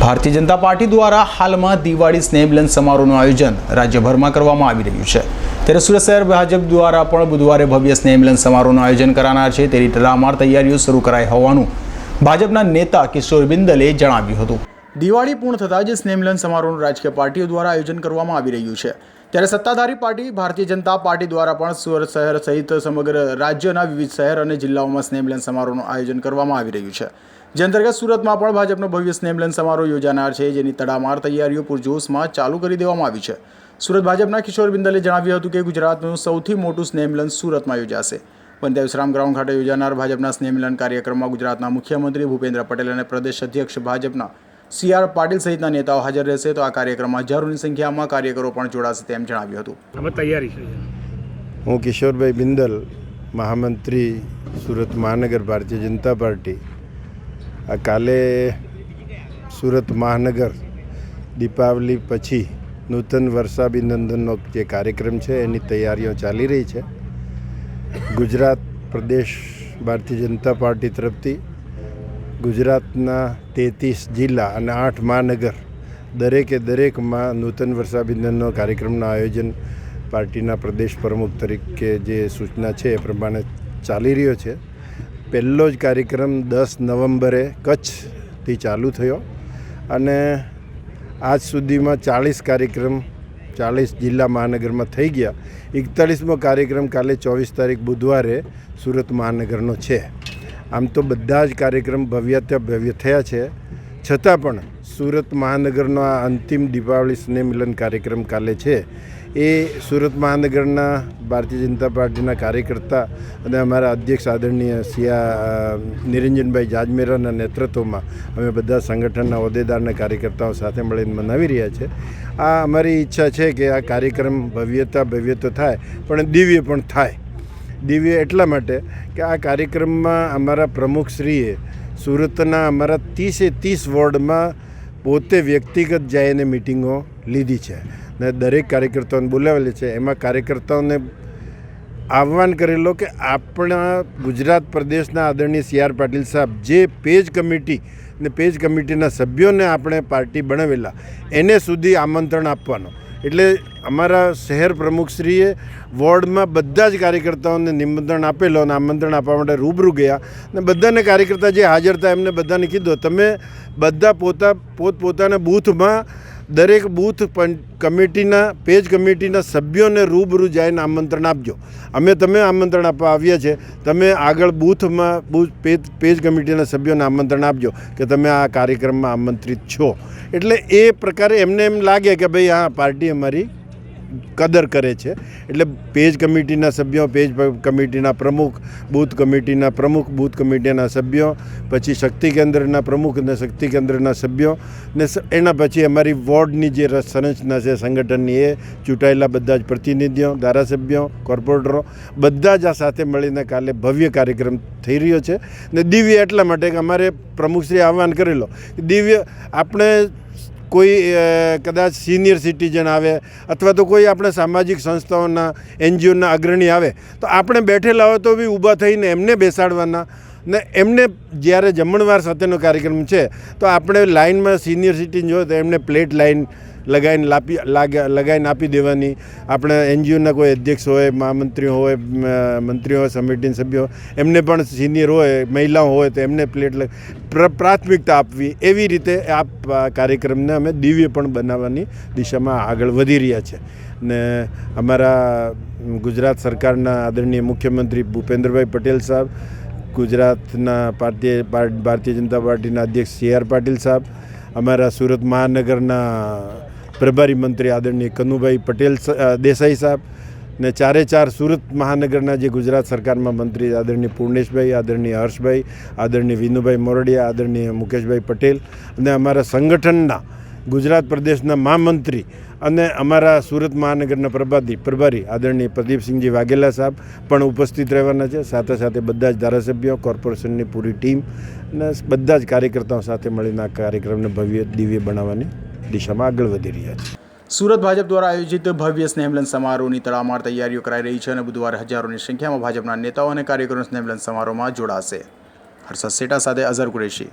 Bharatiya Janata party દ્વારા હાલમાં દિવાળી સ્નેહમિલન સમારોહનું આયોજન રાજ્યભરમાં કરવામાં આવી રહ્યું છે. ત્યારે સુરત શહેર ભાજપ દ્વારા પણ બુધવારે ભવ્ય સ્નેહમિલન સમારોહનું આયોજન કરાનાર છે. તેની તડામાર તૈયારીઓ શરૂ કરાઈ હોવાનું ભાજપના નેતા કિશોર બિંદલે જણાવ્યું હતું. દિવાળી પૂર્ણ થતાં જ સ્નેહમિલન સમારોહનું રાજકીય પાર્ટીઓ દ્વારા આયોજન કરવામાં આવી રહ્યું છે. ત્યારે સત્તાધારી પાર્ટી, ભારતીય જનતા પાર્ટી દ્વારા પણ સુરત શહેર સહિત સમગ્ર રાજ્યના વિવિધ શહેર અને જિલ્લાઓમાં સ્નેહમિલન સમારોહનું આયોજન કરવામાં આવી રહ્યું છે. જે અંતર્ગત સુરતમાં પણ ભાજપનો ભવ્ય સ્નેહ સમારોહ યોજાનાર છે જેની તડામાર તૈયારીઓ પૂરજોશમાં ચાલુ કરી દેવામાં આવી છે. સુરત ભાજપના કિશોર બિંદલે જણાવ્યું હતું કે ગુજરાતનું સૌથી મોટું સ્નેહ સુરતમાં યોજાશે. પંચાયત વિશ્રામ ગ્રાઉન્ડ ખાતે યોજાનાર ભાજપના સ્નેહમિલન કાર્યક્રમમાં ગુજરાતના મુખ્યમંત્રી ભૂપેન્દ્ર પટેલ અને પ્રદેશ અધ્યક્ષ ભાજપના સી આર પાટીલ સહિતના નેતાઓ હાજર રહેશે. તો આ કાર્યક્રમમાં હજારોની સંખ્યામાં કાર્યકરો પણ જોડાશે તેમ જણાવ્યું હતું. તૈયારી છે. હું કિશોરભાઈ બિંદલ મહામંત્રી સુરત મહાનગર ભારતીય જનતા પાર્ટી કાલે સુરત મહાનગર, દીપાવલી પછી નૂતન વર્ષાભિનંદનનો જે કાર્યક્રમ છે, એની તૈયારીઓ ચાલી રહી છે. ગુજરાત પ્રદેશ ભારતીય જનતા પાર્ટી તરફથી ગુજરાતના તેત્રીસ જિલ્લા અને આઠ મહાનગર દરેકે દરેકમાં નૂતન વર્ષાભિનંદનનો કાર્યક્રમનું આયોજન પાર્ટીના પ્રદેશ પ્રમુખ તરીકે જે સૂચના છે એ પ્રમાણે ચાલી રહ્યો છે. પહેલો જ કાર્યક્રમ દસ નવેમ્બરે કચ્છથી ચાલુ થયો અને આજ સુધીમાં ચાળીસ કાર્યક્રમ ચાલીસ જિલ્લા મહાનગરમાં થઈ ગયા. એકતાળીસમો કાર્યક્રમ કાલે ચોવીસ તારીખ બુધવારે સુરત મહાનગરનો છે. આમ તો બધા જ કાર્યક્રમ ભવ્યતા ભવ્ય થયા છે. છતાં પણ સુરત મહાનગરનો આ અંતિમ દીપાવલી સ્નેહ મિલન કાર્યક્રમ કાલે છે. એ સુરત મહાનગરના ભારતીય જનતા પાર્ટીના કાર્યકર્તા અને અમારા અધ્યક્ષ આદરણીય સિયા નિરંજનભાઈ જાજમેરાના નેતૃત્વમાં અમે બધા સંગઠનના હોદ્દેદારના કાર્યકર્તાઓ સાથે મળીને મનાવી રહ્યા છે. આ અમારી ઈચ્છા છે કે આ કાર્યક્રમ ભવ્યતા ભવ્ય તો થાય, પણ દિવ્ય પણ થાય. દિવ્ય એટલા માટે કે આ કાર્યક્રમમાં અમારા પ્રમુખશ્રીએ સુરતના અમારા ત્રીસે ત્રીસ વોર્ડમાં પોતે વ્યક્તિગત જઈને મિટિંગો લીધી છે. ને દરેક કાર્યકર્તાઓને બોલાવેલી છે. એમાં કાર્યકર્તાઓને આહ્વાન કરેલો કે આપણા ગુજરાત પ્રદેશના આદરણીય સી આર પાટીલ સાહેબ જે પેજ કમિટી ને પેજ કમિટીના સભ્યોને આપણે પાર્ટી બનાવેલા, એને સુધી આમંત્રણ આપવાનો. એટલે અમારા શહેર પ્રમુખશ્રીએ વોર્ડમાં બધા જ કાર્યકર્તાઓને નિમંત્રણ આપેલો અને આમંત્રણ આપવા માટે રૂબરૂ ગયા. અને બધાને કાર્યકર્તા જે હાજર હતા એમને બધાને કીધું, તમે બધા પોતા, પોતપોતાના બૂથમાં દરેક બૂથ કમિટીના, પેજ કમિટીના સભ્યોને રૂબરૂ જઈને આમંત્રણ આપજો. અમે તમે આમંત્રણ આપવા આવ્યા છે તમે આગળ બૂથમાં, બૂથ પેજ પેજ કમિટીના સભ્યોને આમંત્રણ આપજો કે તમે આ કાર્યક્રમમાં આમંત્રિત છો. એટલે એ પ્રકારે એમને એમ લાગે કે ભાઈ આ પાર્ટી અમારી કદર કરે છે. એટલે પેજ કમિટીના સભ્યો, પેજ કમિટીના પ્રમુખ, બૂથ કમિટીના પ્રમુખ, બૂથ કમિટીના સભ્યો, પછી શક્તિ કેન્દ્રના પ્રમુખ અને શક્તિ કેન્દ્રના સભ્યો ને એના પછી અમારી વોર્ડની જે સંરચના છે સંગઠનની એ ચૂંટાયેલા બધા જ પ્રતિનિધિઓ, ધારાસભ્યો, કોર્પોરેટરો બધા જ આ સાથે મળીને કાલે ભવ્ય કાર્યક્રમ થઈ રહ્યો છે. ને દિવ્ય એટલા માટે કે અમારે પ્રમુખશ્રી આહવાન કરેલો. દિવ્ય, આપણે કોઈ કદાચ સિનિયર સિટીઝન આવે અથવા તો કોઈ આપણે સામાજિક સંસ્થાઓના, એનજીઓના અગ્રણી આવે, તો આપણે બેઠેલા હોય તો બી ઊભા થઈને એમને બેસાડવાના. ને એમને જ્યારે જમણવાર સાથેનો કાર્યક્રમ છે, તો આપણે લાઇનમાં સિનિયર સિટીઝન હોય તો એમને પ્લેટ લાઇન લગાવીને લાપી લાગ લગાવીને આપી દેવાની. આપણે એનજીઓના કોઈ અધ્યક્ષ હોય મહામંત્રીઓ હોય મંત્રીઓ હોય સમિટીના સભ્યો એમને પણ સિનિયર હોય, મહિલાઓ હોય, તો એમને પ્લેટ પ્રાથમિકતા આપવી. એવી રીતે આ કાર્યક્રમને અમે દિવ્ય પણ બનાવવાની દિશામાં આગળ વધી રહ્યા છે. ને અમારા ગુજરાત સરકારના આદરણીય મુખ્યમંત્રી ભૂપેન્દ્રભાઈ પટેલ સાહેબ, ગુજરાતના ભારતીય ભારતીય જનતા પાર્ટીના અધ્યક્ષ સી આર પાટીલ સાહેબ, અમારા સુરત મહાનગરના પ્રભારી મંત્રી આદરણીય કનુભાઈ પટેલ દેસાઈ સાહેબ ને ચારે ચાર સુરત મહાનગરના જે ગુજરાત સરકારમાં મંત્રી આદરણીય પૂર્ણેશભાઈ, આદરણીય હર્ષભાઈ, આદરણીય વિનુભાઈ મોરડિયા, આદરણીય મુકેશભાઈ પટેલ અને અમારા સંગઠનના ગુજરાત પ્રદેશના મહામંત્રી અને અમારા સુરત મહાનગરના પ્રભારી પ્રભારી આદરણીય પ્રદીપસિંહજી વાઘેલા સાહેબ પણ ઉપસ્થિત રહેવાના છે. સાથે સાથે બધા જ ધારાસભ્યો, કોર્પોરેશનની પૂરી ટીમ અને બધા જ કાર્યકર્તાઓ સાથે મળીને આ કાર્યક્રમને ભવ્ય, દિવ્ય બનાવવાની દિશામાં આગળ વધી રહ્યા છે. સુરત ભાજપ દ્વારા આયોજિત ભવ્ય સ્નેહમિલન સમારોહની તડામાર તૈયારીઓ કરાઈ રહી છે અને બુધવારે હજારોની સંખ્યામાં ભાજપના નેતાઓ અને કાર્યકરો સ્નેહમિલન સમારોહમાં જોડાશે. હર્ષદ સેટા સાથે અઝર કુરેશી.